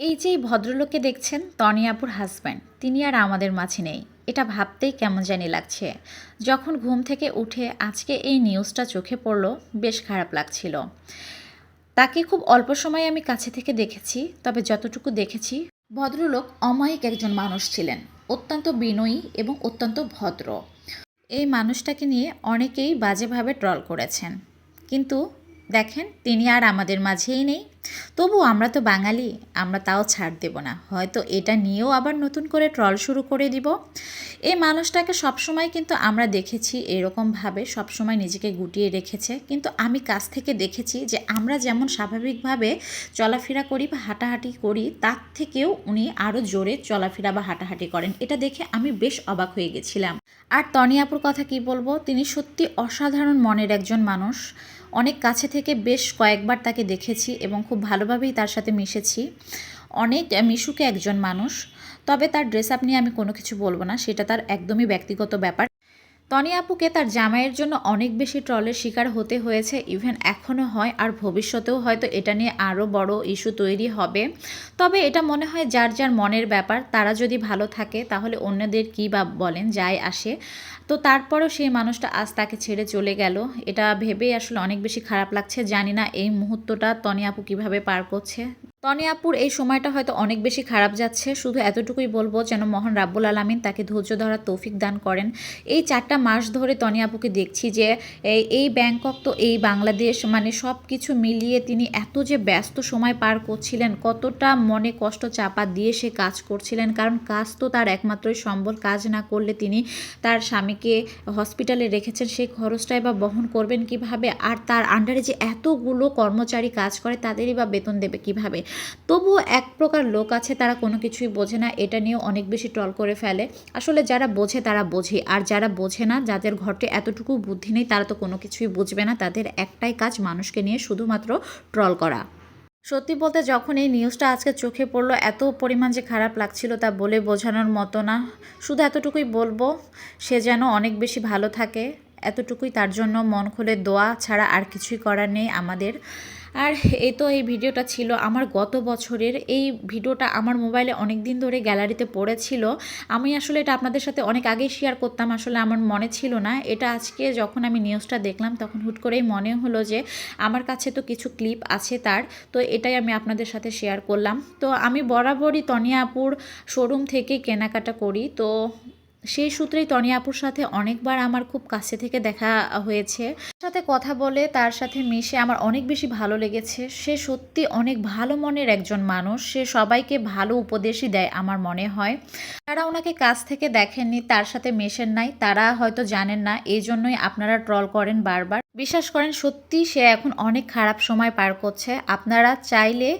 এই যে ভদ্রলোককে দেখছেন, তনিয়াপুর হাজব্যান্ড তিনি আর আমাদের মাঝে নেই। এটা ভাবতেই কেমন জানি লাগছে। যখন ঘুম থেকে উঠে আজকে এই নিউজটা চোখে পড়ল, বেশ খারাপ লাগছিল। তাকে খুব অল্প সময় আমি কাছে থেকে দেখেছি, তবে যতটুকু দেখেছি, ভদ্রলোক অমায়িক একজন মানুষ ছিলেন, অত্যন্ত বিনয়ী এবং অত্যন্ত ভদ্র। এই মানুষটাকে নিয়ে অনেকেই বাজেভাবে ট্রল করেছেন। কিন্তু দেখেন, তিনি আর আমাদের মাঝেই নেই। তবু আমরা তো বাঙালি, আমরা তাও ছাড় দেব না। হয়তো এটা নিয়েও আবার নতুন করে ট্রল শুরু করে দিব। এই মানুষটাকে সবসময় কিন্তু আমরা দেখেছি এরকমভাবে, সবসময় নিজেকে গুটিয়ে রেখেছে। কিন্তু আমি কাছ থেকে দেখেছি যে আমরা যেমন স্বাভাবিকভাবে চলাফেরা করি বা হাঁটাহাঁটি করি, তার থেকেও উনি আরও জোরে চলাফেরা বা হাঁটাহাঁটি করেন। এটা দেখে আমি বেশ অবাক হয়ে গেছিলাম। আর তনিয়াপুর কথা কি বলব? তিনি সত্যি অসাধারণ মনের একজন মানুষ। অনেক কাছে থেকে বেশ কয়েকবার তাকে দেখেছি এবং খুব ভালোভাবেই তার সাথে মিশেছি। অনেক মিশুকে একজন মানুষ। তবে তার ড্রেস আপ নিয়ে আমি কোনো কিছু বলব না, সেটা তার একদমই ব্যক্তিগত ব্যাপার। তনি আপুকে তার জামাইয়ের জন্য অনেক বেশি ট্রলের শিকার হতে হয়েছে। ইভেন এখনও হয় আর ভবিষ্যতেও হয়তো এটা নিয়ে আরও বড় ইস্যু তৈরি হবে। তবে এটা মনে হয় যার যার মনের ব্যাপার, তারা যদি ভালো থাকে তাহলে অন্যদের কী বা বলেন, যায় আসে। তো তারপরও সেই মানুষটা আজ তাকে ছেড়ে চলে গেল। এটা ভেবেই আসলে অনেক বেশি খারাপ লাগছে। জানি না এই মুহূর্তটা তনি আপু কীভাবে পার করছে। তনি আপুর এই সময়টা হয়তো অনেক বেশি খারাপ যাচ্ছে। শুধু এতটুকুই বলব যেন মহান রাব্বুল আলমিন তাকে ধৈর্য ধরার তৌফিক দান করেন। এই চারটা মাস ধরে তনি আপুকে দেখছি যে, এই ব্যাংকক তো এই বাংলাদেশ মানে সব কিছু মিলিয়ে তিনি এত যে ব্যস্ত সময় পার করছিলেন, কতটা মনে কষ্ট চাপা দিয়ে সে কাজ করছিলেন। কারণ কাজ তো তার একমাত্রই সম্বল, কাজ না করলে তিনি তার স্বামীকে হসপিটালে রেখেছেন, সেই খরচটাই বা বহন করবেন কীভাবে? আর তার আন্ডারে যে এতগুলো কর্মচারী কাজ করে, তাদেরই বা বেতন দেবে কীভাবে? তবুও এক প্রকার লোক আছে, তারা কোনো কিছুই বোঝে না। এটা নিয়েও অনেক বেশি ট্রল করে ফেলে। আসলে যারা বোঝে, তারা বোঝে। আর যারা বোঝে না, যাদের ঘটে এতটুকু বুদ্ধি নেই, তারা তো কোনো কিছুই বুঝবে না। তাদের একটাই কাজ মানুষকে নিয়ে শুধুমাত্র ট্রল করা। সত্যি বলতে যখন এই নিউজটা আজকে চোখে পড়ল, এত পরিমাণ যে খারাপ লাগছিল তা বলে বোঝানোর মতো না। শুধু এতটুকুই বলব, সে যেন অনেক বেশি ভালো থাকে। এতটুকুই তার জন্য মন খুলে দোয়া ছাড়া আর কিছুই করার নেই আমাদের। আর এই তো এই ভিডিওটা ছিল আমার গত বছরের। এই ভিডিওটা আমার মোবাইলে অনেক দিন ধরে গ্যালারিতে পড়েছিল। আমি আসলে এটা আপনাদের সাথে অনেক আগেই শেয়ার করতাম, আসলে আমার মনে ছিল না। এটা আজকে যখন আমি নিউজটা দেখলাম, তখন হুট করেই মনে হলো যে আমার কাছে তো কিছু ক্লিপ আছে তার, তো এটাই আমি আপনাদের সাথে শেয়ার করলাম। তো আমি বরাবরই তনিয়াপুর শোরুম থেকে কেনাকাটা করি। তো সেই সূত্রেই টনি আপুর সাথে অনেকবার আমার খুব কাছে থেকে দেখা হয়েছে। সাথে কথা বলে, তার সাথে মিশে আমার অনেক বেশি ভালো লেগেছে। সে সত্যি অনেক ভালো মনের একজন মানুষ। সে সবাইকে ভালো উপদেশই দেয় আমার মনে হয়। তারা ওনাকে কাছ থেকে দেখেননি, তার সাথে মেশেন নাই। তারা হয়তো জানেন না। এই জন্যই আপনারা ট্রল করেন বারবার। বিশ্বাস করেন, সত্যি সে এখন অনেক খারাপ সময় পার করছে। আপনারা চাইলে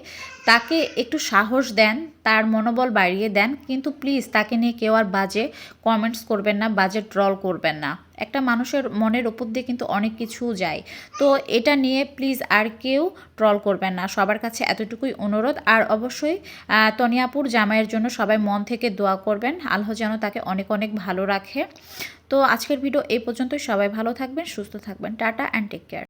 তাকে একটু সাহস দেন, তার মনোবল বাড়িয়ে দেন, কিন্তু প্লিজ তাকে নিয়ে কেউ আর বাজে কমেন্টস করবেন না, বাজে ট্রল করবেন না। একটা মানুষের মনের ওপর দিয়ে কিন্তু অনেক কিছু যায়। তো এটা নিয়ে প্লিজ আর কেউ ট্রল করবেন না। সবার কাছে এতটুকুই অনুরোধ। আর অবশ্যই তনিয়াপুর জামাইয়ের জন্য সবাই মন থেকে দোয়া করবেন। আল্লাহ যেন তাকে অনেক অনেক ভালো রাখে। তো আজকের ভিডিও এই পর্যন্তই। সবাই ভালো থাকবেন, সুস্থ থাকবেন। Tata and take care